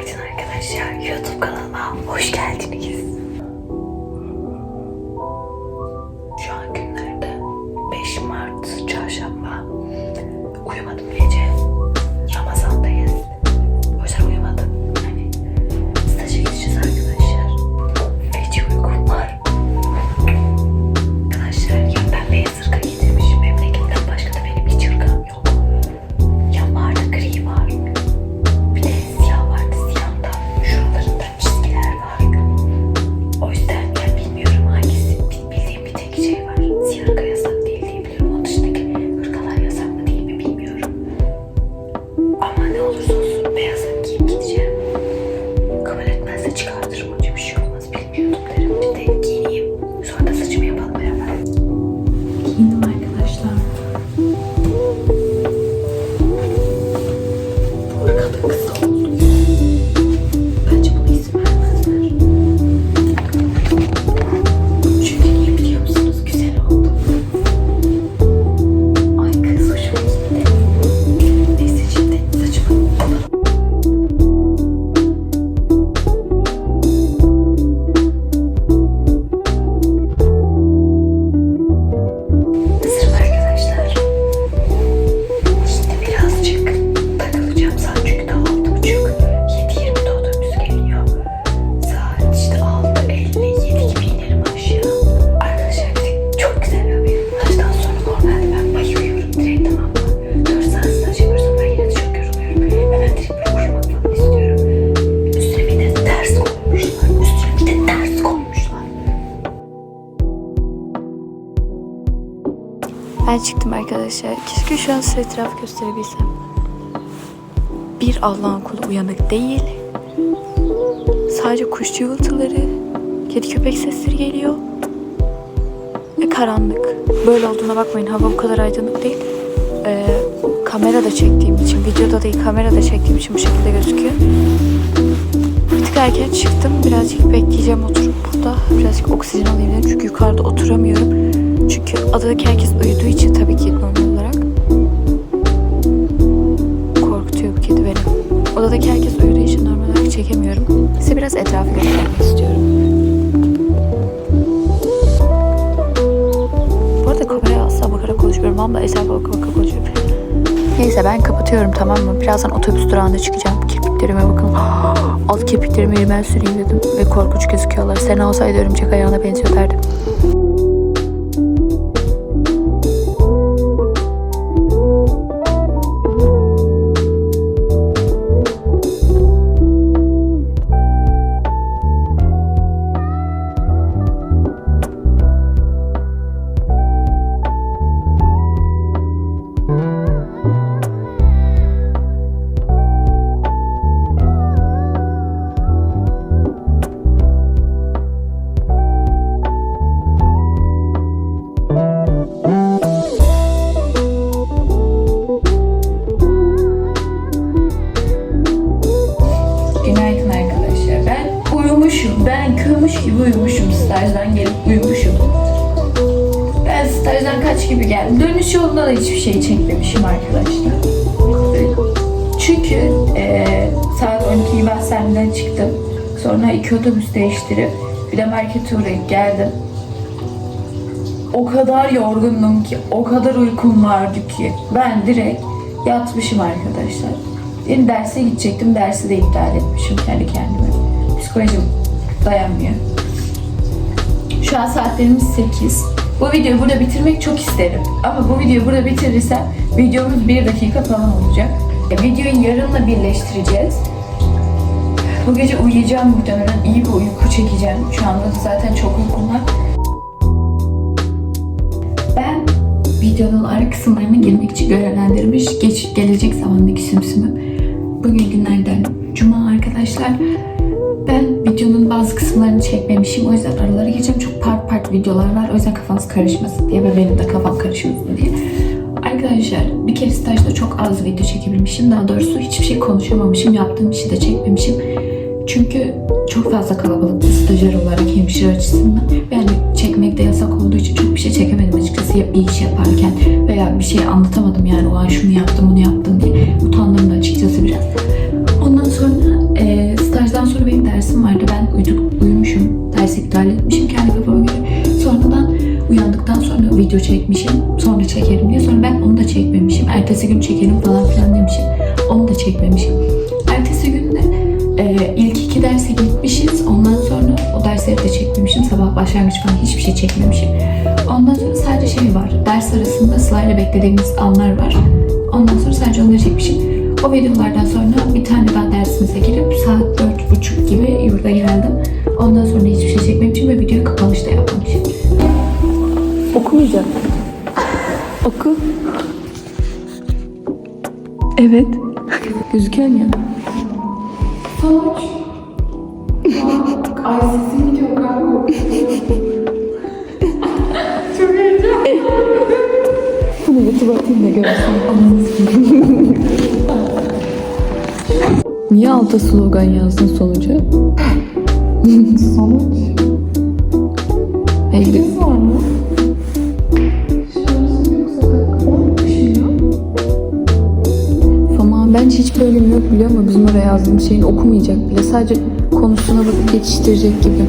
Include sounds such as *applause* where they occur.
Günaydın arkadaşlar. YouTube kanalıma hoş geldiniz. Thank you. Ben çıktım arkadaşlar. Keşke şu an size etrafı gösterebilsem. Bir Allah'ın kulu uyanık değil. Sadece kuş cıvıltıları, kedi köpek sesleri geliyor. Ve karanlık. Böyle olduğuna bakmayın. Hava bu kadar aydınlık değil. Ee, kamerada çektiğim için, videoda değil kamerada çektiğim için bu şekilde gözüküyor. Bir tık erken çıktım. Birazcık bekleyeceğim oturup burada. Birazcık oksijen alayım dedim. Çünkü yukarıda oturamıyorum. Çünkü adadaki herkes uyuduğu için tabii ki normal olarak. Korkutuyor bu kedi beni. Odadaki herkes uyuduğu için normal olarak çekemiyorum. Size biraz etrafı göstermek istiyorum. Bu arada kameraya asla bakarak konuşmuyorum. Valla etrafa baka baka konuşuyorum. Neyse ben kapatıyorum tamam mı? Birazdan otobüs durağında çıkacağım. Kirpiklerime bakın. *gasps* Alt kirpiklerimi elime süreyim dedim. Ve korkunç gözüküyorlar. Sen olsaydı örümcek ayağına benziyor derdim. Uyumuşum. Ben kırmış gibi uyumuşum. Stajdan gelip uyumuşum. Ben stajdan kaç gibi geldim. Dönüş yolunda da hiçbir şey çekmemişim arkadaşlar. Çünkü eee saat 12 gibi hastaneden çıktım. Sonra iki otobüs değiştirip bir de markete uğrayıp geldim. O kadar yorgundum ki, o kadar uykum vardı ki ben direkt yatmışım arkadaşlar. Benim derse gidecektim, dersi de iptal etmişim kendi kendime. Psikolojim dayanmıyor. Şu an saatlerimiz 8. Bu videoyu burada bitirmek çok isterim. Ama bu videoyu burada bitirirsem videomuz 1 dakika falan olacak. E, videoyu yarınla birleştireceğiz. Bu gece uyuyacağım muhtemelen. iyi bir uyku çekeceğim. Şu anda da zaten çok uykum var. Ben videonun ara kısımlarına girmek için görevlendirmiş geç, gelecek zamandaki simsimim. Bugün günlerden cuma arkadaşlar. Bazı kısımlarını çekmemişim. O yüzden aralara gireceğim. Çok part part videolar var. O yüzden kafanız karışmasın diye ve benim de kafam karışmasın diye. Arkadaşlar bir kere stajda çok az video çekebilmişim. Daha doğrusu hiçbir şey konuşamamışım. Yaptığım işi de çekmemişim. Çünkü çok fazla kalabalıktı stajyer olarak hemşire açısından. Yani çekmek de yasak olduğu için çok bir şey çekemedim açıkçası ya bir iş yaparken veya bir şey anlatamadım yani o an şunu yaptım bunu yaptım diye. İptal etmişim kendi kafama. Sonradan uyandıktan sonra video çekmişim. Sonra çekerim diye. Sonra ben onu da çekmemişim. Ertesi gün çekerim falan filan demişim. Onu da çekmemişim. Ertesi gün de e, ilk iki derse gitmişiz. Ondan sonra o dersleri de çekmemişim. Sabah başlangıç falan hiçbir şey çekmemişim. Ondan sonra sadece şey var. Ders arasında sırayla beklediğimiz anlar var. Ondan sonra sadece onları çekmişim. O videolardan sonra bir tane daha dersimize girip saat dört buçuk gibi yurda geldim. Ondan sonra hiçbir şey çekmemişim ve videoyu kapanışta yapmamışım. Okumayacak. Oku. Evet. Gözüküyor ya. Ay sesim gidiyor kanka. Bunu YouTube'a atayım da görürsün. Niye alta slogan yazdın sonucu? Sonuç. Hayır. var mı? Bence hiç bölüm yok biliyor musun? Bizim oraya yazdığımız şeyin okumayacak bile. Sadece konusuna bakıp geçiştirecek gibi.